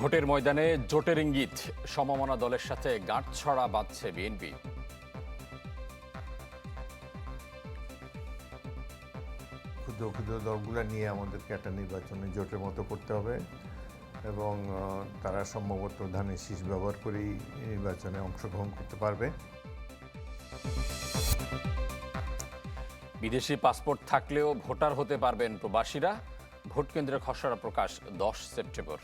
ভোটের ময়দানে জোটের ইঙ্গিত। সমমনা দলের সাথে গাঁটছড়া বাঁধছে বিএনপি। ক্ষুদ্র ক্ষুদ্র দলগুলো নিয়ে আমাদেরকে একটা নির্বাচনে জোটের মতো করতে হবে এবং তারা সম্ভবত ধানের শীষ ব্যবহার করেই নির্বাচনে অংশগ্রহণ করতে পারবে। বিদেশি পাসপোর্ট থাকলেও ভোটার হতে পারবেন প্রবাসীরা। ভোট কেন্দ্রের খসড়া প্রকাশ দশ সেপ্টেম্বর।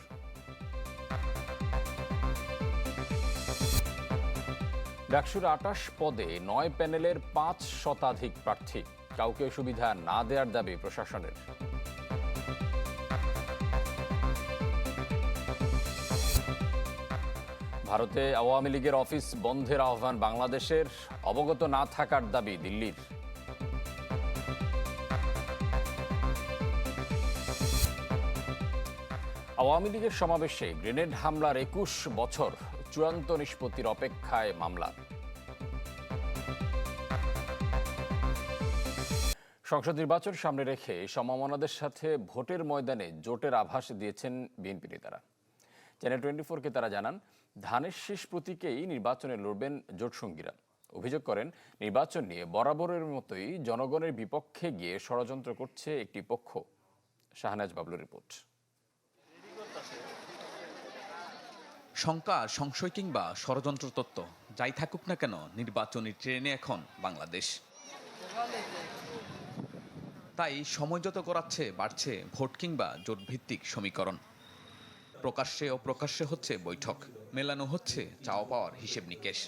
ডাকসুর আটাশ পদে নয় প্যানেলের পাঁচ শতাধিক প্রার্থী। কাউকে সুবিধা না দেওয়ার দাবি প্রশাসনের। ভারতে আওয়ামী লীগের অফিস বন্ধের আহ্বান বাংলাদেশের। অবগত না থাকার দাবি দিল্লির। আওয়ামী লীগের সমাবেশে গ্রেনেড হামলার একুশ বছর চূড়ান্ত নিষ্পত্তির অপেক্ষায় মামলা। সংসদ নির্বাচন সামনে রেখে সমমনাদের সাথে ভোটের ময়দানে জোটের আভাস দিয়েছেন বিএনপি নেতারা। চ্যানেল টোয়েন্টি ফোরকে তারা জানান, ধানের শেষ প্রতীকেই নির্বাচনে লড়বেন জোটসঙ্গীরা অভিযোগ করেন, নির্বাচন নিয়ে বরাবরের মতোই জনগণের বিপক্ষে গিয়ে ষড়যন্ত্র করছে একটি পক্ষ। শাহনাজ বাবলু রিপোর্ট। শঙ্কা, সংশয় কিংবা ষড়যন্ত্র তত্ত্ব, যাই থাকুক না কেন, নির্বাচনী ট্রেনে এখন বাংলাদেশ। তাই সময় যত গড়াচ্ছে, বাড়ছে ভোট কিংবা জোটভিত্তিক সমীকরণ। প্রকাশ্যে ও প্রকাশ্যে হচ্ছে বৈঠক, মেলানো হচ্ছে চাওয়া পাওয়ার হিসেব নিকেশ।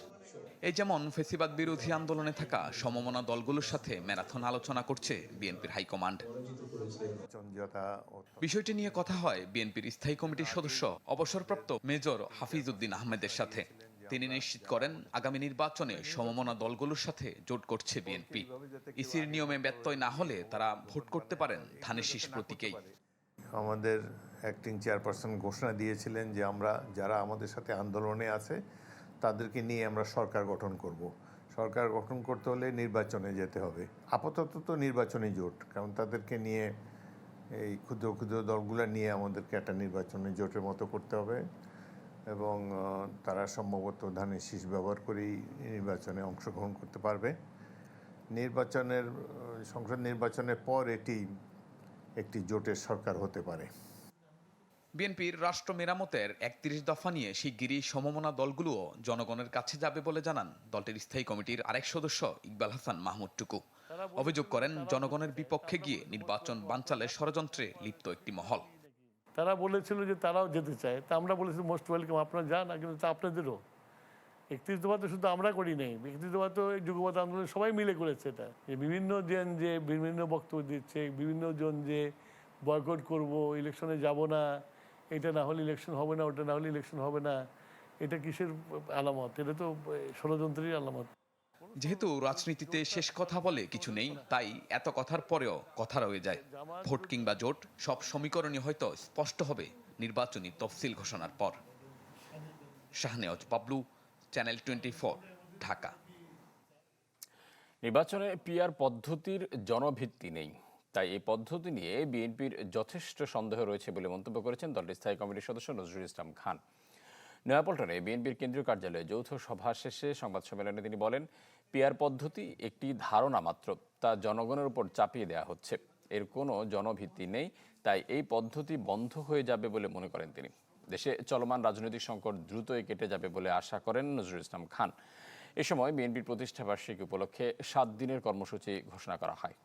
এই যেমন ফেসিবাদ বিরোধী আন্দোলনে থাকা সমমনা দলগুলোর সাথে ম্যারাথন আলোচনা করছে বিএনপির হাইকমান্ড। বিষয়টি নিয়ে কথা হয় বিএনপির স্থায়ী কমিটির সদস্য অবসরপ্রাপ্ত মেজর হাফিজ উদ্দিন আহমেদের সাথে। তিনি নিশ্চিত করেন আগামী নির্বাচনে সমমনা দলগুলোর সাথে জোট করছে বিএনপি। ইসির নিয়মে ব্যত্যয় না হলে তারা ভোট করতে পারেন ধানের শীষ প্রতীকেই। আমাদের অ্যাক্টিং চেয়ারপারসন ঘোষণা দিয়েছিলেন যে আমরা যারা আমাদের সাথে আন্দোলনে আছে তাদেরকে নিয়ে আমরা সরকার গঠন করব। সরকার গঠন করতে হলে নির্বাচনে যেতে হবে। আপাতত তো নির্বাচনী জোট, কারণ তাদেরকে নিয়ে এই ক্ষুদ্র ক্ষুদ্র দলগুলো নিয়ে আমাদেরকে একটা নির্বাচনে জোটের মতো করতে হবে এবং তারা সম্ভবত ধানের শীষ ব্যবহার করেই নির্বাচনে অংশগ্রহণ করতে পারবে। নির্বাচনের, সংসদ নির্বাচনের পর এটি একটি জোটের সরকার হতে পারে। বিএনপির রাষ্ট্র মেরামতের একত্রিশ দফা নিয়ে শিগগিরই সমমনা দলগুলোও জনগণের কাছে যাবে বলে জানান দলটির স্থায়ী কমিটির আরেক সদস্য ইকবাল হাসান মাহমুদ টুকু। অভিযোগ করেন, জনগণের বিপক্ষে গিয়ে নির্বাচন বানচালের ষড়যন্ত্রে লিপ্ত একটি মহল। তারা বলেছিল যে তারাও যেতে চায়। তা আমরা বলেছি মোস্ট ওয়েলকাম আপনারা যান কিন্তু তা আপনাদেরও। একত্রিশ দফা তো শুধু আমরা করি নাই, একত্রিশ দফা তো যুগপথ আন্দোলন সবাই মিলে করেছে এটা। যে বিভিন্ন জন যে বিভিন্ন বক্তব্য দিচ্ছে, বিভিন্ন জন যে বয়কট করব, ইলেকশনে যাব না এটা না হলে ইলেকশন হবে না ওটা না হলে ইলেকশন হবে না এটা কিসের আলামত? এটা তো ষড়যন্ত্রেরই আলামত। যেহেতু রাজনীতিতে শেষ কথা বলে কিছু নেই তাই এত কথার পরেও কথা রয়ে যায়। ভোট কিংবা জোট সব সমীকরণই হয়তো স্পষ্ট হবে নির্বাচনী তফসিল ঘোষণার পর। Shahnewaz Pablu channel twenty Dhaka. নির্বাচনে পিআর পদ্ধতির জনভিত্তি নেই। তাই এই পদ্ধতি নিয়ে বিএনপির যথেষ্ট সন্দেহ রয়েছে বলে মন্তব্য করেছেন দলটির স্থায়ী কমিটির সদস্য নজরুল ইসলাম খান। নয়াপল্টনে বিএনপির কেন্দ্রীয় কার্যালয়ে যৌথ সভা শেষে সংবাদ সম্মেলনে তিনি বলেন, পিআর পদ্ধতি একটি ধারণা মাত্র, তা জনগণের উপর চাপিয়ে দেওয়া হচ্ছে। এর কোনো জনভিত্তি নেই, তাই এই পদ্ধতি বন্ধ হয়ে যাবে বলে মনে করেন তিনি। দেশে চলমান রাজনৈতিক সংকট দ্রুতই কেটে যাবে বলে আশা করেন নজরুল ইসলাম খান। এ সময় বিএনপির প্রতিষ্ঠাবার্ষিকী উপলক্ষে সাত দিনের কর্মসূচি ঘোষণা করা হয়।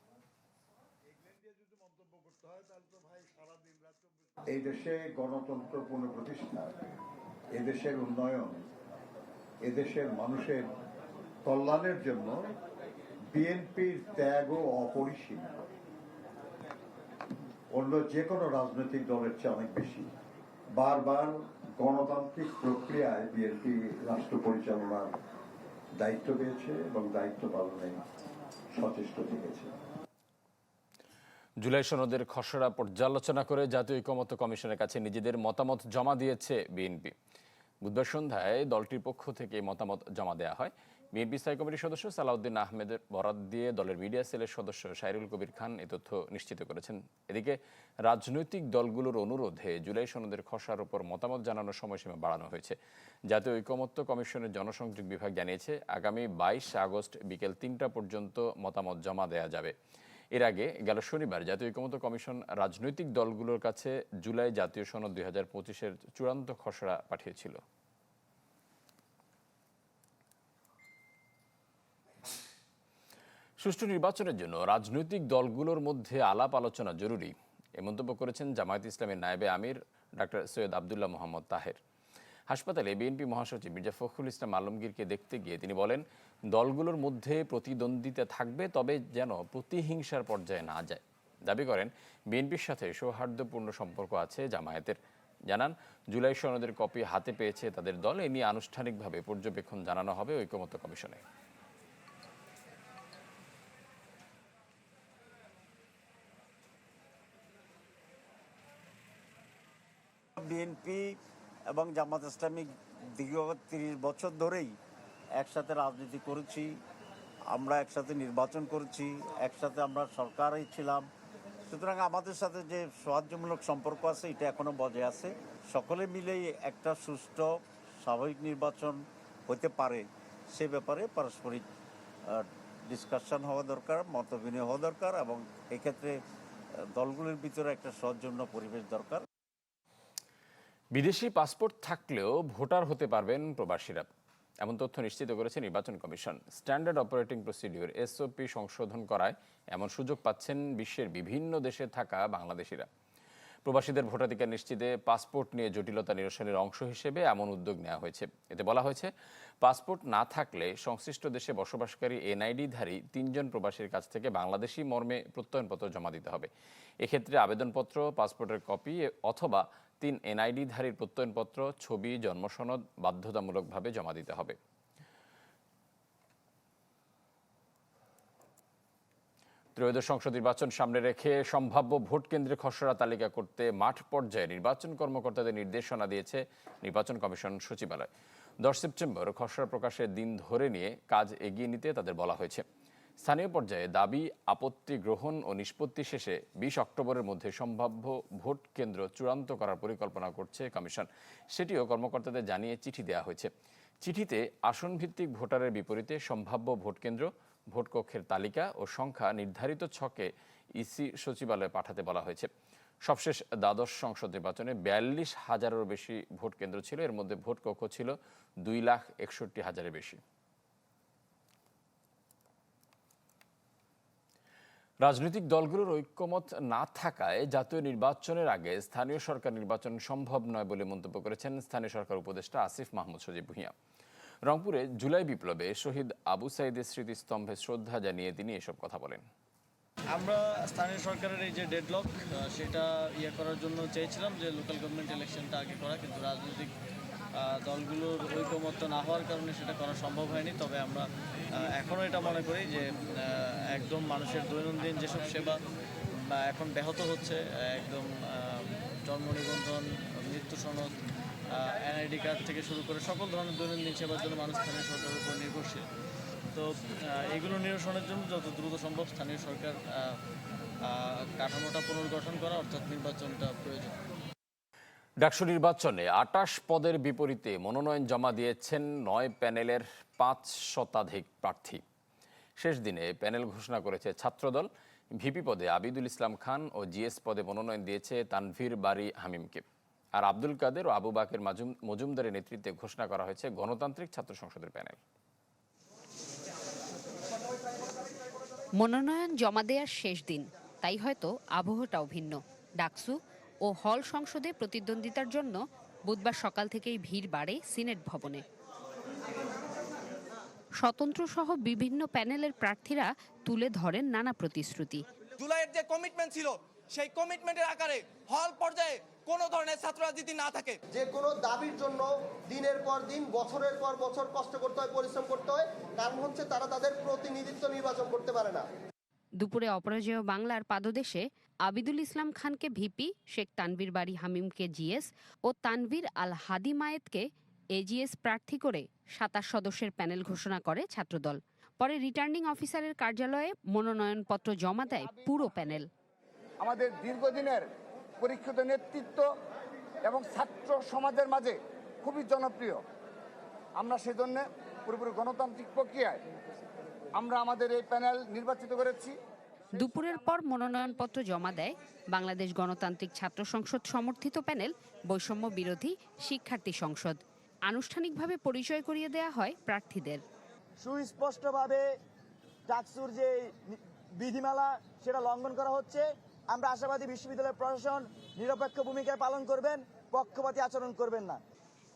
এই দেশে গণতন্ত্র পুনঃপ্রতিষ্ঠা এদেশের উন্নয়ন এদেশের মানুষের কল্যাণের জন্য বিএনপির ত্যাগও অপরিসীম। অন্য যে কোনো রাজনৈতিক দলের চেয়ে অনেক বেশি। বারবার গণতান্ত্রিক প্রক্রিয়ায় বিএনপি রাষ্ট্র পরিচালনার দায়িত্ব পেয়েছে এবং দায়িত্ব পালনে সচেষ্ট থেকেছে। জুলাই সনদের খসড়া পর্যালোচনা করে জাতীয় ঐকমত্য কমিশনের কাছে নিজেদের মতামত জমা দিয়েছে বিএনপি। বুধবার সন্ধ্যায় দলটির পক্ষ থেকে মতামত জমা দেওয়া হয়। বিএনপি স্থায়ী কমিটির সদস্য সালাউদ্দিন আহমেদের বরাত দিয়ে দলের মিডিয়া সেলের সদস্য সাইরুল কবির খান এ তথ্য নিশ্চিত করেছেন। এদিকে রাজনৈতিক দলগুলোর অনুরোধে জুলাই সনদের খসড়ার উপর মতামত জানানোর সময়সীমা বাড়ানো হয়েছে। জাতীয় ঐকমত্য কমিশনের জনসংযোগ বিভাগ জানিয়েছে, আগামী বাইশ আগস্ট বিকেল তিনটা পর্যন্ত মতামত জমা দেওয়া যাবে। এর আগে গেল শনিবার জাতীয় ঐকমত্য কমিশন রাজনৈতিক দলগুলোর কাছে জুলাই জাতীয় সনদ দুই হাজার পঁচিশের চূড়ান্ত খসড়া পাঠিয়েছিল। সুষ্ঠু নির্বাচনের জন্য রাজনৈতিক দলগুলোর মধ্যে আলাপ আলোচনা জরুরি। এ মন্তব্য করেছেন জামায়াত ইসলামের নায়েবে আমির ডাক্তার সৈয়দ আবদুল্লাহ মোহাম্মদ তাহের। হাসপাতালে বিএনপি মহাসচিব মির্জা ফখরুল ইসলাম আলমগীরকে দেখতে গিয়ে তিনি বলেন, দলগুলোর মধ্যে প্রতিদ্বন্দ্বিতা থাকবে, তবে যেন প্রতিহিংসার পর্যায়ে না যায়। দাবি করেন, বিএনপির সাথে সৌহার্দ্যপূর্ণ সম্পর্ক আছে জামায়াতের। জানান, জুলাই সনদের কপি হাতে পেয়েছে তাদের দল, এ নিয়ে আনুষ্ঠানিকভাবে পর্যবেক্ষণ জানানো হবে ঐকমত্য কমিশনে। বিএনপি এবং জামাত ইসলামী দীর্ঘ তিরিশ বছর ধরেই একসাথে রাজনীতি করেছি, আমরা একসাথে নির্বাচন করেছি, একসাথে আমরা সরকারই ছিলাম। সুতরাং আমাদের সাথে যে সৌহার্দ্যমূলক সম্পর্ক আছে, এটা এখনও বজায় আছে। সকলে মিলেই একটা সুষ্ঠু, স্বাভাবিক নির্বাচন হতে পারে, সে ব্যাপারে পারস্পরিক ডিসকাশন হওয়া দরকার মত হওয়া দরকার এবং এক্ষেত্রে দলগুলির ভিতরে একটা সৌজন্য পরিবেশ দরকার। বিদেশি পাসপোর্ট থাকলেও ভোটার হতে পারবেন প্রবাসীরা। এমন তথ্য নিশ্চিত করেছে নির্বাচন কমিশন। স্ট্যান্ডার্ড অপারেটিং প্রসিডিউর এসওপি সংশোধন করায় এমন সুযোগ পাচ্ছেন বিশ্বের বিভিন্ন দেশে থাকা বাংলাদেশিরা। প্রবাসীদের ভোটাধিকার নিশ্চিতে পাসপোর্ট নিয়ে জটিলতা নিরসনের অংশ হিসেবে এমন উদ্যোগ নেওয়া হয়েছে। এতে বলা হয়েছে, পাসপোর্ট না থাকলে সংশ্লিষ্ট দেশে বসবাসকারী এনআইডিধারী তিনজন প্রবাসীর কাছ থেকে বাংলাদেশি মর্মে প্রত্যয়নপত্র জমা দিতে হবে। এক্ষেত্রে আবেদনপত্র, পাসপোর্টের কপি অথবা তিন এনআইডিধারীর প্রত্যয়নপত্র, ছবি, জন্মসনদ বাধ্যতামূলকভাবে জমা দিতে হবে। ত্রয়োদশ সংসদ নির্বাচন সামনে রেখে সম্ভাব্য ভোট কেন্দ্রে খসড়া তালিকা করতে মাঠ পর্যায়ে নির্বাচন কর্মকর্তাদের নির্দেশনা দিয়েছে নির্বাচন কমিশন সচিবালয়। দশ সেপ্টেম্বর খসড়া প্রকাশের দিন ধরে নিয়ে কাজ এগিয়ে নিতে তাদের বলা হয়েছে। স্থানীয় পর্যায়ে দাবি, আপত্তি গ্রহণ ও নিষ্পত্তি শেষে বিশ অক্টোবরের মধ্যে সম্ভাব্য ভোট কেন্দ্র চূড়ান্ত করার পরিকল্পনা করছে কমিশন। সেটিও কর্মকর্তাদের জানিয়ে চিঠি দেওয়া হয়েছে। চিঠিতে আসন ভিত্তিক ভোটারের বিপরীতে সম্ভাব্য ভোট কেন্দ্র, ভোট কক্ষের তালিকা ও সংখ্যা নির্ধারিত ছকে ইসি সচিবালয়ে পাঠাতে বলা হয়েছে। সবশেষ দ্বাদশ সংসদ নির্বাচনে বিয়াল্লিশ হাজারেরও বেশি ভোট কেন্দ্র ছিল। এর মধ্যে ভোট কক্ষ ছিল দুই লাখ একষট্টি হাজারের বেশি। রাজনৈতিক দলগুলোর ঐক্যমত না থাকায় জাতীয় নির্বাচনের আগে স্থানীয় সরকার নির্বাচন সম্ভব নয় বলে মন্তব্য করেছেন স্থানীয় সরকার উপদেষ্টা আসিফ মাহমুদ সজীব ভূঁইয়া। রংপুরে জুলাই বিপ্লবে শহীদ আবু সাইদের স্মৃতিস্তম্ভে শ্রদ্ধা জানিয়ে তিনি এসব কথা বলেন। আমরা স্থানীয় সরকারের এই যে ডেডলক সেটা ইয়ে করার জন্য চেয়েছিলাম যে লোকাল গভর্নমেন্ট ইলেকশনটা আগে করা, কিন্তু রাজনৈতিক দলগুলোর ঐকমত্য না হওয়ার কারণে সেটা করা সম্ভব হয়নি। তবে আমরা এখনও এটা মনে করি যে একদম মানুষের দৈনন্দিন যেসব সেবা এখন ব্যাহত হচ্ছে একদম জন্ম নিবন্ধন, মৃত্যু সনদ এনআইডি কার্ড থেকে শুরু করে সকল ধরনের দৈনন্দিন সেবার জন্য মানুষ স্থানীয় সরকারের উপর নির্ভরশীল। তো এগুলো নিরসনের জন্য যত দ্রুত সম্ভব স্থানীয় সরকার কাঠামোটা পুনর্গঠন করা, অর্থাৎ নির্বাচনটা প্রয়োজন। ডাকসু নির্বাচনে আটাশ পদের বিপরীতে মনোনয়ন জমা দিয়েছেন নয় প্যানেলের পাঁচ শতাধিক প্রার্থী। শেষ দিনে প্যানেল ঘোষণা করেছে ছাত্রদল। ভিপি পদে আবিদুল ইসলাম খান ও জিএস পদে মনোনয়ন দিয়েছে তানভীর বারি হামিমকে। আর আব্দুল কাদের ও আবু বাকের মজুমদারের নেতৃত্বে ঘোষণা করা হয়েছে গণতান্ত্রিক ছাত্র সংসদের প্যানেল। মনোনয়ন জমা দেওয়ার শেষ দিন, তাই হয়তো আবহটাও ভিন্ন। ডাকসু ও হল সংসদে প্রতিদ্বন্দ্বিতার জন্য বুধবার সকাল থেকেই ভিড় বাড়ে সিনেট ভবনে। স্বতন্ত্র সহ বিভিন্ন প্যানেলের প্রার্থীরা তুলে ধরেন নানা প্রতিশ্রুতি। জুলাইয়ের যে কমিটমেন্ট ছিল সেই কমিটমেন্টের আকারে হল পর্যায়ে কোনো ধরনের ছাত্র রাজনীতি না থাকে। যে কোনো দাবির জন্য দিনের পর দিন বছরের পর বছর কষ্ট করতে হয় পরিশ্রম করতে হয় কারণ হচ্ছে তারা তাদের প্রতিনিধিত্ব নির্বাচন করতে পারে না। দুপুরে অপরাজেয় বাংলার পাদদেশে আবিদুল ইসলাম খানকে ভিপি, শেখ তানভীর বাড়ি হামিমকে জিএস ও তানভীর আল হাদি মায়েতকে এজিএস প্রার্থী করে সাতাশ সদস্যের প্যানেল ঘোষণা করে ছাত্রদল। পরে রিটার্নিং অফিসারের কার্যালয়ে মনোনয়নপত্র জমা দেয় পুরো প্যানেল। আমাদের দীর্ঘদিনের পরীক্ষিত নেতৃত্ব এবং ছাত্র সমাজের মাঝে খুবই জনপ্রিয়। আমরা সেজন্য পুরোপুরি গণতান্ত্রিক প্রক্রিয়ায় আমরা আমাদের এই প্যানেল নির্বাচিত করেছি। দুপুরের পর মনোনয়নপত্র জমা দেয় বাংলাদেশ গণতান্ত্রিক ছাত্র সংসদ সমর্থিত প্যানেল বৈষম্য বিরোধী শিক্ষার্থী সংসদ। আনুষ্ঠানিকভাবে পরিচয় করিয়ে দেওয়া হয় প্রার্থীদের। সুস্পষ্টভাবে ডাকসুর যে বিধিমালা সেটা লঙ্ঘন করা হচ্ছে। আমরা আশাবাদী বিশ্ববিদ্যালয় প্রশাসন নিরপেক্ষ ভূমিকা পালন করবেন পক্ষপাতী আচরণ করবেন না।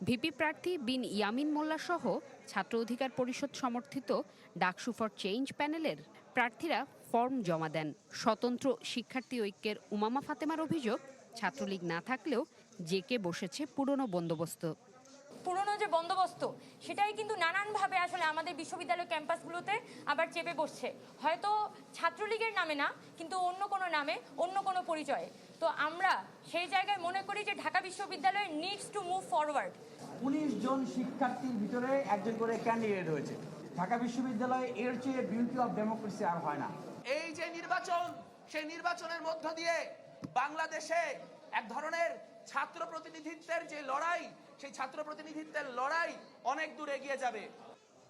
ভিপি প্রার্থী বিন ইয়ামিন মোল্লা সহ ছাত্র অধিকার পরিষদ সমর্থিত ডাকসু ফর চেঞ্জ প্যানেলের প্রার্থীরা ফর্ম জমা দেন। স্বতন্ত্র শিক্ষার্থী ঐক্যের উমামা ফাতেমার অভিযোগ, ছাত্রলীগ না থাকলেও জেকে বসেছে পুরনো বন্দোবস্ত। পুরনো যে বন্দোবস্ত, সেটাই কিন্তু নানানভাবে আসলে আমাদের বিশ্ববিদ্যালয় ক্যাম্পাসগুলোতে আবার চেপে বসছে। হয়তো ছাত্রলীগের নামে না, কিন্তু অন্য কোনো নামে, অন্য কোনো পরিচয়ে। তো আমরা সেই জায়গায় মনে করি যে ঢাকা বিশ্ববিদ্যালয় নিডস টু মুভ ফরওয়ার্ড উনিশ জন শিক্ষার্থীর ভিতরে একজন করে ক্যান্ডিডেট রয়েছে। ঢাকা বিশ্ববিদ্যালয়ে এর চেয়ে বিউটি অফ ডেমোক্রেসি আর হয় না। এই যে নির্বাচন সেই নির্বাচনের মধ্য দিয়ে বাংলাদেশে এক ধরনের ছাত্র প্রতিনিধিত্বের যে লড়াই সেই ছাত্র প্রতিনিধিত্বের লড়াই অনেক দূর এগিয়ে যাবে।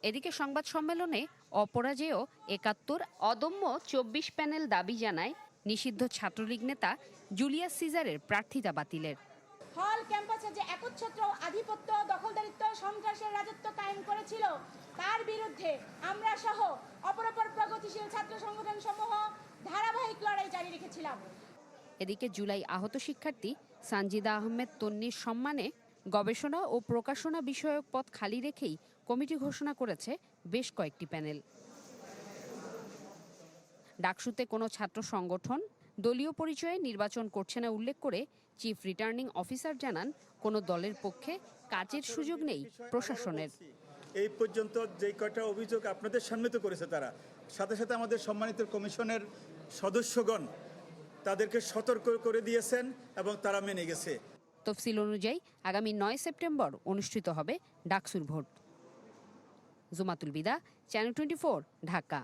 এদিকে সংবাদ সম্মেলনে অপরাজেয় একাত্তর অদম্য চব্বিশ প্যানেল দাবি জানায় নিষিদ্ধ ছাত্রলীগ নেতা জুলিয়াস সিজারের প্রার্থিতা বাতিলের। হল ক্যাম্পাসে যে একচ্ছত্র আধিপত্য দখলদারিত্ব সন্ত্রাসের রাজত্ব কায়েম করেছিল তার বিরুদ্ধে আমরা সহ অপরাপর প্রগতিশীল ছাত্র সংগঠন সমূহ ধারাবাহিক লড়াই জারি রেখেছিলাম। এদিকে জুলাই আহত শিক্ষার্থী সানজিদা আহমেদ তন্নির সম্মানে গবেষণা ও প্রকাশনা বিষয়ক পদ খালি রেখেই কমিটি ঘোষণা করেছে বেশ কয়েকটি প্যানেল। ডাকসুতে কোনো ছাত্র সংগঠন দলীয় পরিচয়ে নির্বাচন করছে না উল্লেখ করে চিফ রিটার্নিং অফিসার জানান কোনো দলের পক্ষে কাজের সুযোগ নেই প্রশাসনের। এই পর্যন্ত যে কয়টা অভিযোগ আপনাদের সামনে তো করেছে তারা। সাথে সাথে আমাদের সম্মানিত কমিশনের সদস্যগণ তাদেরকে সতর্ক করে দিয়েছেন এবং তারা মেনে গেছে। তফসিল অনুযায়ী আগামী নয় সেপ্টেম্বর অনুষ্ঠিত হবে ডাকসুর vote. Jumatul Bida channel twenty Dhaka.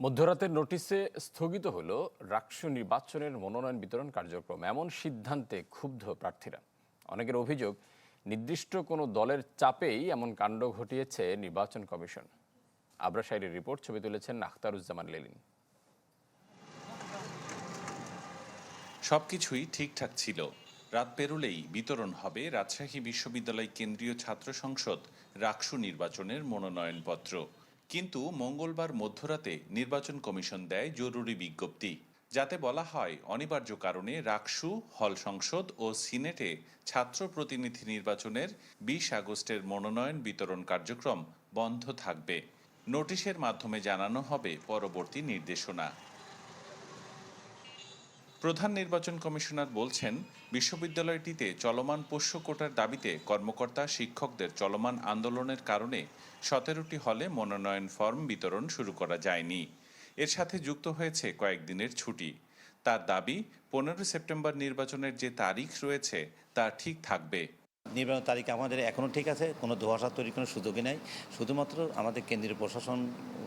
মধ্যরাতের নোটিশে স্থগিত হল, রাকসু নির্বাচনের মনোনয়ন বিতরণ কার্যক্রম। এমন সিদ্ধান্তে ক্ষুব্ধ প্রার্থীরা। অনেকের অভিযোগ, নির্দিষ্ট কোনো দলের চাপেই এমন কাণ্ড ঘটিয়েছে নির্বাচন কমিশন। আবরা সাইরের রিপোর্ট, ছবি তুলেছেন আখতারুজ্জামান লেলিন। সবকিছুই ঠিকঠাক ছিল। রাত পেরোলেই বিতরণ হবে রাজশাহী বিশ্ববিদ্যালয় কেন্দ্রীয় ছাত্র সংসদ রাকসু নির্বাচনের মনোনয়নপত্র। কিন্তু মঙ্গলবার মধ্যরাতে নির্বাচন কমিশন দেয় জরুরি বিজ্ঞপ্তি। যাতে বলা হয়, অনিবার্য কারণে রাকসু, হল সংসদ ও সিনেটে ছাত্র প্রতিনিধি নির্বাচনের বিশ আগস্টের মনোনয়ন বিতরণ কার্যক্রম বন্ধ থাকবে। নোটিশের মাধ্যমে জানানো হবে পরবর্তী নির্দেশনা। প্রধান নির্বাচন কমিশনার বলছেন, বিশ্ববিদ্যালয়টিতে চলমান পোষ্য কোটার দাবিতে কর্মকর্তা শিক্ষকদের চলমান আন্দোলনের কারণে সতেরোটি হলে মনোনয়ন ফর্ম বিতরণ শুরু করা যায়নি। এর সাথে যুক্ত হয়েছে কয়েকদিনের ছুটি। তার দাবি, পনেরো সেপ্টেম্বর নির্বাচনের যে তারিখ রয়েছে, তা ঠিক থাকবে। নির্বাচন তারিখ আমাদের এখনও ঠিক আছে, কোনো ধোয়াশা তৈরির কোনো সুযোগই নাই। শুধুমাত্র আমাদের কেন্দ্রীয় প্রশাসন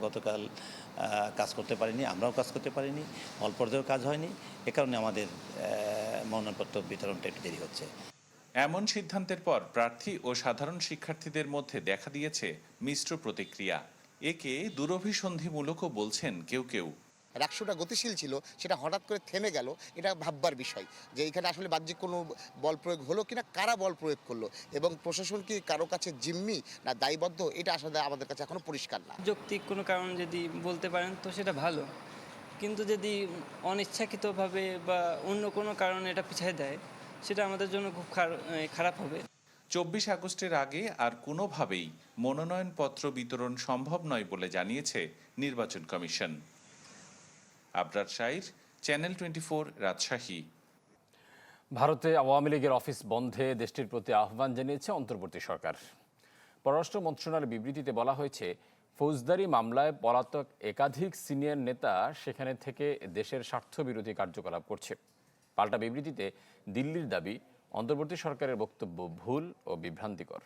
গতকাল কাজ করতে পারেনি, আমরাও কাজ করতে পারিনি অল্প কাজ হয়নি, এ কারণে আমাদের মনোনয়নপত্র বিতরণটা একটু দেরি হচ্ছে। এমন সিদ্ধান্তের পর প্রার্থী ও সাধারণ শিক্ষার্থীদের মধ্যে দেখা দিয়েছে মিশ্র প্রতিক্রিয়া। একে দুরভিসন্ধিমূলকও বলছেন কেউ কেউ। রাকসুটা গতিশীল ছিল সেটা হঠাৎ করে থেমে গেল এটা ভাববার বিষয় যে এখানে আসলে বাহ্যিক কোনো বল প্রয়োগ হলো কিনা কারা বল প্রয়োগ করল এবং প্রশাসন কি কারও কাছে জিম্মি না দায়বদ্ধ এটা আসলে আমাদের কাছে এখনও পরিষ্কার না। যৌক্তিক কোনো কারণ যদি বলতে পারেন তো সেটা ভালো কিন্তু যদি অনিচ্ছাকৃতভাবে বা অন্য কোনো কারণে এটা পিছিয়ে দেয় সেটা আমাদের জন্য খুব খারাপ হবে। চব্বিশ আগস্টের আগে আর কোনোভাবেই মনোনয়নপত্র বিতরণ সম্ভব নয় বলে জানিয়েছে নির্বাচন commission. Abrar Shair channel twenty four Rajshahi. ভারতে আওয়ামী লীগের অফিস বন্ধে দেশটির প্রতি আহ্বান জানিয়েছে অন্তর্বর্তী সরকার। পররাষ্ট্র মন্ত্রণালয়ের বিবৃতিতে বলা হয়েছে, ফৌজদারি মামলায় পলাতক একাধিক সিনিয়র নেতা সেখানে থেকে দেশের স্বার্থবিরোধী কার্যকলাপ করছে। পাল্টা বিবৃতিতে দিল্লির দাবি, অন্তর্বর্তী সরকারের বক্তব্য ভুল ও বিভ্রান্তিকর।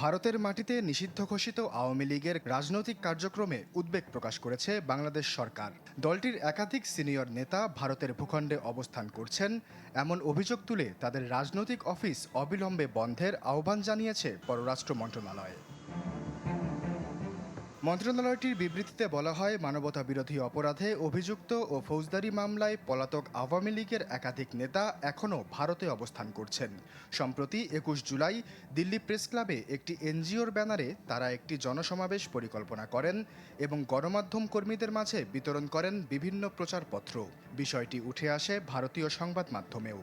ভারতের মাটিতে নিষিদ্ধ ঘোষিত আওয়ামী লীগের রাজনৈতিক কার্যক্রমে উদ্বেগ প্রকাশ করেছে বাংলাদেশ সরকার। দলটির একাধিক সিনিয়র নেতা ভারতের ভূখণ্ডে অবস্থান করছেন। এমন অভিযোগ তুলে তাদের রাজনৈতিক অফিস অবিলম্বে বন্ধের আহ্বান জানিয়েছে পররাষ্ট্র মন্ত্রণালয়। মন্ত্রণালয়টির বিবৃতিতে বলা হয় মানবতা বিরোধী অপরাধে অভিযুক্ত ও ফৌজদারি মামলায় পলাতক আওয়ামী লীগের একাধিক নেতা এখনও ভারতে অবস্থান করছেন। সম্প্রতি একুশ জুলাই দিল্লি প্রেস ক্লাবে একটি এনজিওর ব্যানারে তারা একটি জনসমাবেশ পরিকল্পনা করেন এবং গণমাধ্যম কর্মীদের মাঝে বিতরণ করেন বিভিন্ন প্রচারপত্র। বিষয়টি উঠে আসে ভারতীয় সংবাদ মাধ্যমেও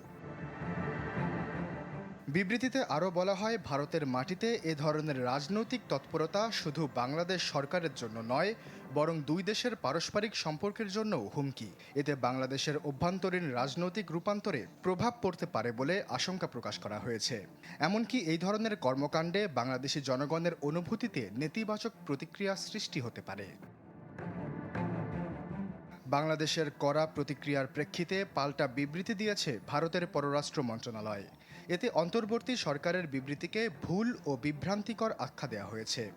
বিবৃতিতে আরও বলা হয়, ভারতের মাটিতে এ ধরনের রাজনৈতিক তৎপরতা শুধু বাংলাদেশ সরকারের জন্য নয়, বরং দুই দেশের পারস্পরিক সম্পর্কের জন্যও হুমকি। এতে বাংলাদেশের অভ্যন্তরীণ রাজনৈতিক রূপান্তরে প্রভাব পড়তে পারে বলে আশঙ্কা প্রকাশ করা হয়েছে। এমনকি এই ধরনের কর্মকাণ্ডে বাংলাদেশি জনগণের অনুভূতিতে নেতিবাচক প্রতিক্রিয়া সৃষ্টি হতে পারে। বাংলাদেশের কড়া প্রতিক্রিয়ার প্রেক্ষিতে পাল্টা বিবৃতি দিয়েছে ভারতের পররাষ্ট্র মন্ত্রণালয়। এতে অন্তর্বর্তী সরকারের বিবৃতিকে ভুল ও বিভ্রান্তিকর আখ্যা দেওয়া হয়েছে।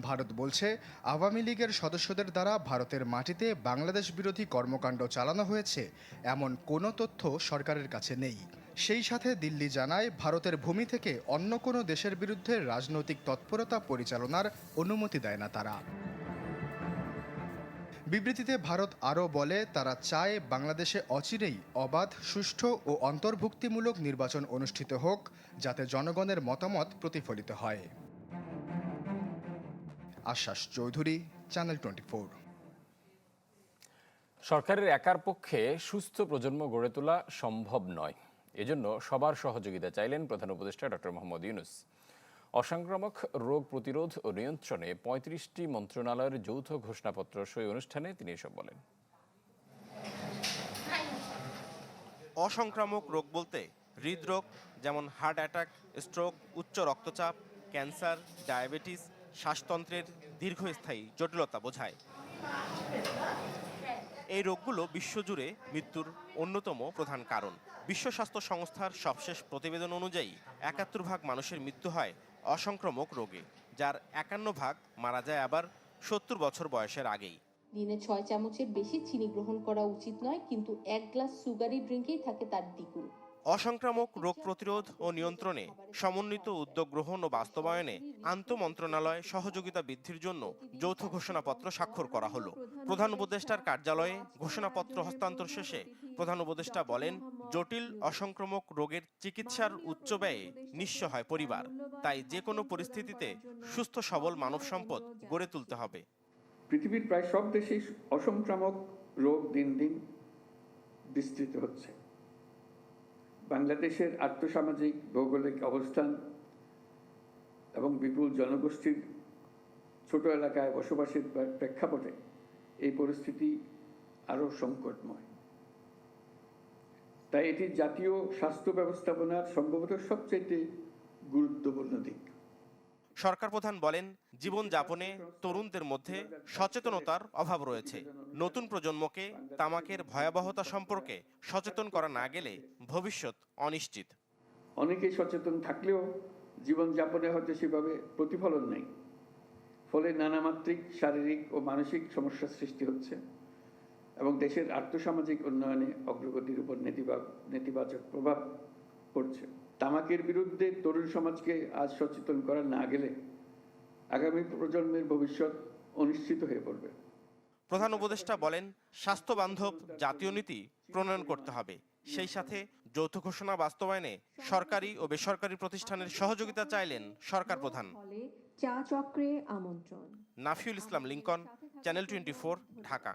ভারত বলছে, আওয়ামী লীগের সদস্যদের দ্বারা ভারতের মাটিতে বাংলাদেশ বিরোধী কর্মকাণ্ড চালানো হয়েছে, এমন কোনো তথ্য সরকারের কাছে নেই। সেই সাথে দিল্লি জানায়, ভারতের ভূমি থেকে অন্য কোনো দেশের বিরুদ্ধে রাজনৈতিক তৎপরতা পরিচালনার অনুমতি দেয় না তারা। বিবৃতিতে ভারত আরও বলে, তারা চায় বাংলাদেশে অচিরেই অবাধ, সুষ্ঠু ও অন্তর্ভুক্তিমূলক নির্বাচন অনুষ্ঠিত হোক, যাতে জনগণের মতামত প্রতিফলিত হয়। আশ্বাস চৌধুরী চ্যানেল টোয়েন্টি ফোর সরকারের একার পক্ষে সুস্থ প্রজন্ম গড়ে তোলা সম্ভব নয়। এজন্য সবার সহযোগিতা চাইলেন প্রধান উপদেষ্টা ডক্টর মোহাম্মদ ইউনুস। অসংক্রামক রোগ প্রতিরোধ ও নিয়ন্ত্রণে পঁয়ত্রিশটি মন্ত্রণালয়ের যৌথ ঘোষণাপত্র সই অনুষ্ঠানে তিনি এসব বলেন। অসংক্রামক রোগ বলতে হৃদরোগ, যেমন হার্ট অ্যাটাক, স্ট্রোক, উচ্চ রক্তচাপ, ক্যান্সার, ডায়াবেটিস, শ্বাসতন্ত্রের দীর্ঘস্থায়ী জটিলতা বোঝায়। এই রোগগুলো বিশ্বজুড়ে মৃত্যুর অন্যতম প্রধান কারণ। বিশ্ব স্বাস্থ্য সংস্থার সবশেষ প্রতিবেদন অনুযায়ী একাত্তর ভাগ মানুষের মৃত্যু হয় অসংক্রমক রোগে, যার একান্ন ভাগ মারা যায় আবার সত্তর বছর বয়সের আগেই। দিনে ছয় চামচের বেশি চিনি গ্রহণ করা উচিত নয়, কিন্তু এক গ্লাস সুগারি ড্রিঙ্কেই থাকে তার দ্বিগুণ। অসংক্রামক রোগ প্রতিরোধ ও নিয়ন্ত্রণে সমন্বিত উদ্যোগ গ্রহণ ও বাস্তবায়নে আন্তঃমন্ত্রণালয় সহযোগিতা বৃদ্ধির জন্য যৌথ ঘোষণাপত্র স্বাক্ষর করা হলো। প্রধান উপদেষ্টার কার্যালয়ে ঘোষণাপত্র হস্তান্তর শেষে প্রধান উপদেষ্টা বলেন, জটিল, অসংক্রামক রোগের চিকিৎসার উচ্চ ব্যয়ে নিঃস্ব হয় পরিবার। তাই যে কোনো পরিস্থিতিতে সুস্থ, সবল মানব সম্পদ গড়ে তুলতে হবে। পৃথিবীর প্রায় সব দেশেই অসংক্রামক রোগ দিন দিন বিস্তৃত হচ্ছে। বাংলাদেশের আর্থসামাজিক, ভৌগোলিক অবস্থান এবং বিপুল জনগোষ্ঠীর ছোট এলাকায় বসবাসের প্রেক্ষাপটে এই পরিস্থিতি আরও সংকটময়। তাই এটি জাতীয় স্বাস্থ্য ব্যবস্থাপনার সম্ভবত সবচেয়ে গুরুত্বপূর্ণ দিক। সরকার প্রধান বলেন, জীবন যাপনে তরুণদের মধ্যে সচেতনতার অভাব রয়েছে। নতুন প্রজন্মকে তামাকের ভয়াবহতা সম্পর্কে সচেতন করা না গেলে ভবিষ্যৎ অনিশ্চিত। অনেকেই সচেতন থাকলেও জীবনযাপনে হয়তো সেভাবে প্রতিফলন নেই। ফলে নানামাত্রিক শারীরিক ও মানসিক সমস্যার সৃষ্টি হচ্ছে এবং দেশের আর্থসামাজিক উন্নয়নে অগ্রগতির উপর নেতিবাচক প্রভাব পড়ছে। তামাকের বিরুদ্ধে তরুণ সমাজকে আজ সচেতন করা না গেলে আগামী প্রজন্মের ভবিষ্যৎ অনিশ্চিত হয়ে পড়বে। প্রধান উপদেষ্টা বলেন স্বাস্থ্য বান্ধব জাতীয় নীতি প্রণয়ন করতে হবে। সেই সাথে যৌথ ঘোষণা বাস্তবায়নে সরকারি ও বেসরকারি প্রতিষ্ঠানের সহযোগিতা চাইলেন সরকার প্রধান। চা চক্রে আমন্ত্রণ। Nafiul Islam Lincoln channel twenty Dhaka.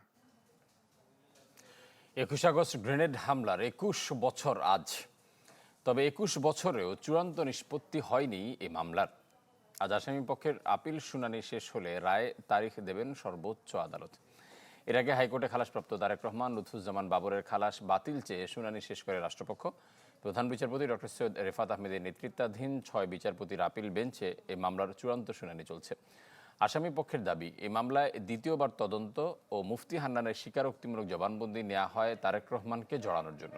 একুশ আগস্ট গ্রেনেড হামলার একুশ বছর আজ। তবে একুশ বছরেও চূড়ান্ত নিষ্পত্তি হয়নি এই মামলার। আজ আসামি পক্ষের আপিল শুনানি শেষ হলে রায় তারিখ দেবেন সর্বোচ্চ আদালত। এর আগে হাইকোর্টে খালাসপ্রাপ্ত তারেক রহমান, লুৎফুজ্জামান বাবরের খালাস বাতিল চেয়ে শুনানি শেষ করে রাষ্ট্রপক্ষ। প্রধান বিচারপতি ডক্টর সৈয়দ রেফাত আহমেদের নেতৃত্বাধীন ছয় বিচারপতির আপিল বেঞ্চে এই মামলার চূড়ান্ত শুনানি চলছে। আসামি পক্ষের দাবি, এই মামলায় দ্বিতীয়বার তদন্ত ও মুফতি হান্নানের স্বীকারোক্তিমূলক জবানবন্দি নেওয়া হয় তারেক রহমানকে জড়ানোর জন্য।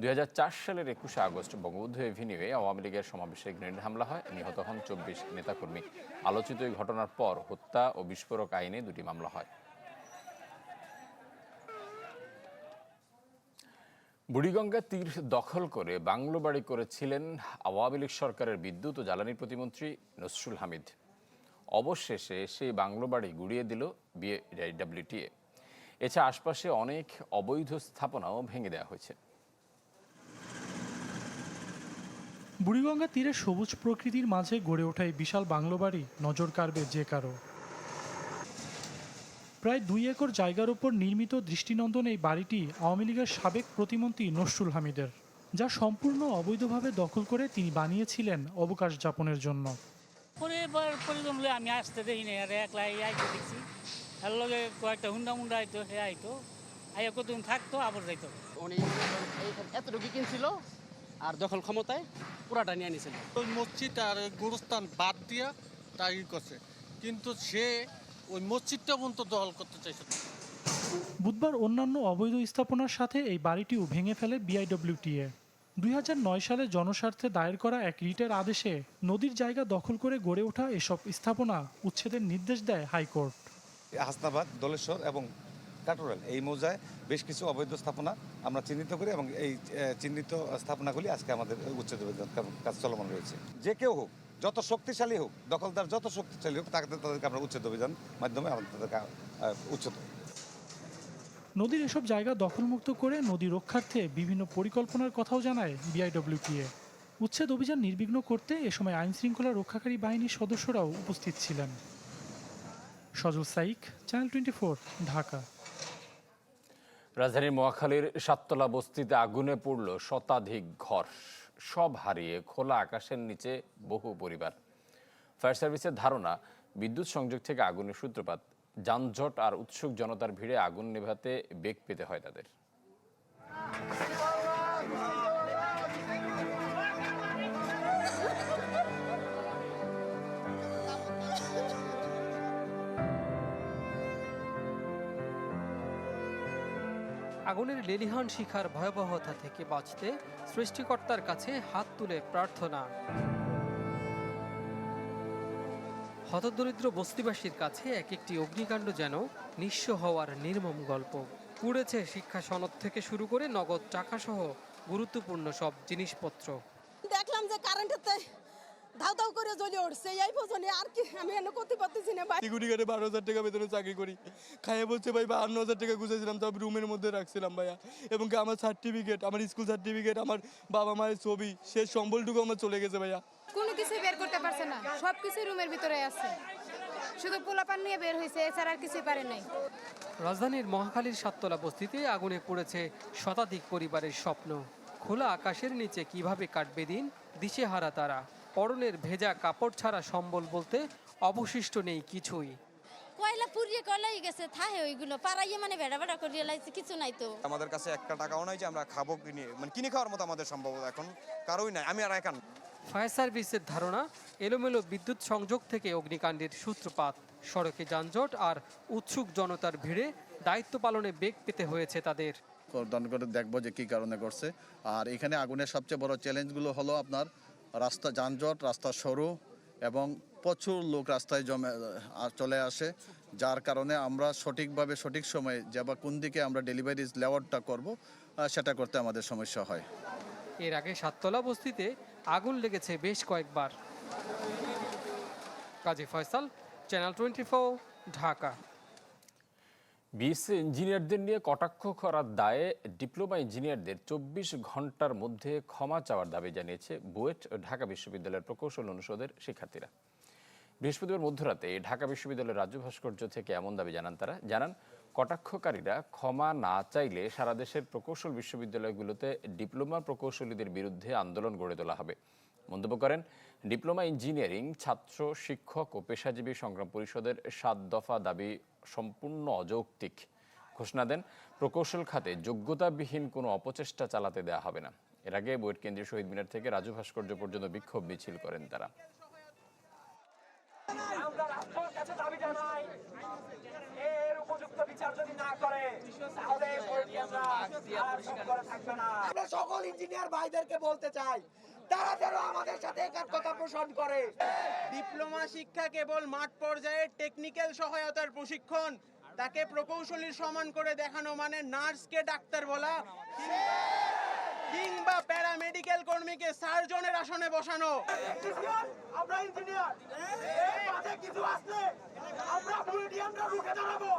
দুই হাজার চার সালের একুশে আগস্ট বঙ্গবন্ধু এভিনিউয়ে আওয়ামী লীগের সমাবেশে গ্রেনেড হামলা হয়। নিহত হন চব্বিশ নেতাকর্মী। আলোচিত এই ঘটনার পর হত্যা ও বিস্ফোরক আইনে দুটি মামলা হয়। বুড়িগঙ্গা তীর দখল করে বাংলো বাড়ি করেছিলেন আওয়ামী লীগ সরকারের বিদ্যুৎ ও জ্বালানি প্রতিমন্ত্রী নসরুল হামিদ। অবশেষে সেই বাংলো বাড়ি গুড়িয়ে দিল বিএডব্লিউটিএ এছাড়া আশপাশে অনেক অবৈধ স্থাপনাও ভেঙে দেওয়া হয়েছে। বুড়িগঙ্গা তীরে সবুজ প্রকৃতির মাঝে গড়ে ওঠা এই বিশাল বাংলো বাড়ি নজর কাড়বে যে কারও। প্রায় দুই একর জায়গার উপর নির্মিত দৃষ্টিনন্দন এই বাড়িটি আওয়ামী লীগের সাবেক প্রতিমন্ত্রী নসরুল হামিদের যা সম্পূর্ণ অবৈধভাবে দখল করে তিনি বানিয়েছিলেন অবকাশ যাপনের জন্য। পরিবার পরিজন আমি আসতে দেখি না আর একলা এই আইতে দেখছি। আর লগে কয়েকটা হুন্ডা মুন্ডা আইতো হে আইতো। আইয়া কতদিন থাকতো আবার যাইতো উনি এতটুকু কিনছিল? আর দখল ক্ষমতায় পুরাটা নিয়ে নিছিল ওই মসজিদ আর গুরুস্থান বাদ দিয়া তাই করছে। কিন্তু সে ওই মসজিদটা পর্যন্ত দখল করতে চাইছে বুধবার অন্যান্য অবৈধ স্থাপনার সাথে এই বাড়িটিও ভেঙে ফেলে বিআইডব্লিউটিএ দুই নয় সালে জনস্বার্থে দায়ের করা এক রিটের আদেশে নদীর জায়গা দখল করে গড়ে ওঠা এসব স্থাপনা উচ্ছেদের নির্দেশ দেয় হাইকোর্ট। হাসনাবাদ দলেশ্বর এবং কাটোরাল। এই মৌজায় বেশ কিছু অবৈধ স্থাপনা আমরা চিহ্নিত করি এবং এই চিহ্নিত স্থাপনাগুলি আজকে আমাদের উচ্ছেদ কাজ চলমান রয়েছে। যে কেউ হোক, যত শক্তিশালী হোক, দখলদার যত শক্তিশালী হোক, তাকে তাদেরকে আমরা উচ্ছেদ অভিযান মাধ্যমে আমাদের তাদেরকে উচ্ছেদ নদীর এসব জায়গা দখলমুক্ত করে নদী রক্ষার্থে বিভিন্ন পরিকল্পনার কথাও জানায় বিআইডব্লিউটিএ উচ্ছেদ অভিযান নির্বিঘ্ন করতে এ সময় আইন শৃঙ্খলা রক্ষাকারী বাহিনীর সদস্যরাও উপস্থিত ছিলেন। Sajal Saik channel twenty Dhaka. রাজধানীর মহাখালীর সাততলা বস্তিতে আগুনে পড়ল শতাধিক ঘর। সব হারিয়ে খোলা আকাশের নিচে বহু পরিবার। ফায়ার সার্ভিসের ধারণা, বিদ্যুৎ সংযোগ থেকে আগুনের সূত্রপাত, যানজট আর উৎসুক জনতার ভিড়ে আগুন নেভাতে বেগ পেতে হয় তাদের। আগুনের লেলিহান শিখার ভয়াবহতা থেকে বাঁচতে সৃষ্টিকর্তার কাছে হাত তুলে প্রার্থনা। হতদরিদ্র বস্তিবাসীর কাছে এক একটি অগ্নিকাণ্ড যেন নিঃস্ব হওয়ার নির্মম গল্প। পুড়েছে শিক্ষা সনদ থেকে শুরু করে নগদ টাকাসহ গুরুত্বপূর্ণ সব জিনিসপত্র। দেখলাম যে কারেন্টেতে ধাউ ধাউ করে জ্বলে উঠছে। এই পর্যন্ত আর কি আমি এনে করতে পারতেছি না ভাই। সিকিউরিটি গার্ডে বারো হাজার টাকা বেতনে চাকরি করি। খাইয়ে বলছে ভাই বাহান্ন হাজার টাকা গুছেছিলাম রুমের মধ্যে রাখছিলাম ভাইয়া। এবং কি আমার সার্টিফিকেট আমার স্কুল সার্টিফিকেট আমার বাবা মায়ের ছবি সে সম্বলটুকু আমার চলে গেছে ভাইয়া। কোনো কিছু বের করতে পারছে না। সব কিছু রুমের ভিতরে আছে। শুধু পোলাপান নিয়ে বের হয়েছে এছাড়া আর কিছুই পারে নাই। রাজধানীর মহাখালীর সাততলা বস্তিতে আগুনে পড়েছে শতাধিক পরিবারের স্বপ্ন। খোলা আকাশের নিচে কীভাবে কাটবে দিন দিশেহারা তারা। পরনের ভেজা কাপড় ছাড়া সম্বল বলতে অবশিষ্ট নেই কিছুই। কয়লা পুড়িয়ে কয়লাই গেছে থাহে ওইগুলো। পাড়াইয়ে মানে ভেড়া ভেড়া করিয়ে লাইছে কিছু নাই তো। আমাদের কাছে একটা টাকাও নাই যে আমরা খাব কিনে মানে কিনে খাওয়ার মতো আমাদের সম্ভব এখন কারোই নাই। আমি আর একান। ফায়ার সার্ভিসের ধারণা এলোমেলো বিদ্যুৎ সংযোগ থেকে অগ্নিকাণ্ডের সূত্রপাত সড়কে যানজট আর উৎসুক জনতার ভিড়ে দায়িত্ব পালনে বেগ পেতে হয়েছে তাদের। তদন্ত করে দেখব যে কী কারণে করছে আর এখানে আগুনের সবচেয়ে বড় চ্যালেঞ্জগুলো হলো আপনার রাস্তা যানজট, রাস্তা সরু এবং প্রচুর লোক রাস্তায় জমে চলে আসে, যার কারণে আমরা সঠিকভাবে, সঠিক সময়ে যে বা কোন দিকে আমরা ডেলিভারি লেওয়ারটা করব সেটা করতে আমাদের সমস্যা হয়। এর আগে সাততলা বস্তিতে আগুন লেগেছে বেশ কয়েকবার। Kazi Faisal channel twenty Dhaka. BSc ইঞ্জিনিয়ারদের নিয়ে কটাক্ষ করার দায়ে ডিপ্লোমা ইঞ্জিনিয়ারদের চব্বিশ ঘণ্টার মধ্যে ক্ষমা চাওয়ার দাবি জানিয়েছে বুয়েট ঢাকা বিশ্ববিদ্যালয়ের প্রকৌশল অনুষদের শিক্ষার্থীরা। বৃহস্পতিবার মধ্যরাতে ঢাকা বিশ্ববিদ্যালয়ের রাজ্য ভাস্কর্য থেকে এমন দাবি জানান তারা, জানান, কটাক্ষকারীরা ক্ষমা না চাইলে সারা দেশের প্রকৌশল বিশ্ববিদ্যালয়গুলোতে ডিপ্লোমা প্রকৌশলীদের বিরুদ্ধে আন্দোলন গড়ে তোলা হবে। মন্তব্য করেন ডিপ্লোমা ইঞ্জিনিয়ারিং ছাত্র শিক্ষক ও পেশাজীবী সংগ্রাম পরিষদের সাত দফা দাবি সম্পূর্ণ অযৌক্তিক। ঘোষণা দেন প্রকৌশল খাতে যোগ্যতাবিহীন কোনো অপচেষ্টা চালাতে দেওয়া হবে না। এর আগে বৈট কেন্দ্রীয় শহীদ মিনার থেকে রাজু ভাস্কর্য পর্যন্ত বিক্ষোভ মিছিল করেন তারা। সকল ইঞ্জিনিয়ার ভাইদেরকে বলতে চাই তারা যেন আমাদের সাথে একাত্মতা পোষণ করে। ডিপ্লোমা শিক্ষা কেবল মাঠ পর্যায়ে টেকনিক্যাল সহায়তার প্রশিক্ষণ তাকে প্রকৌশলীর সমান করে দেখানো মানে নার্সকে ডাক্তার বলা। কিংবা প্যারামেডিক্যাল কর্মীকে সার্জনের আসনে বসানো। আমরা ইঞ্জিনিয়ার। কিছু আসলে আমরা দাঁড়াবো।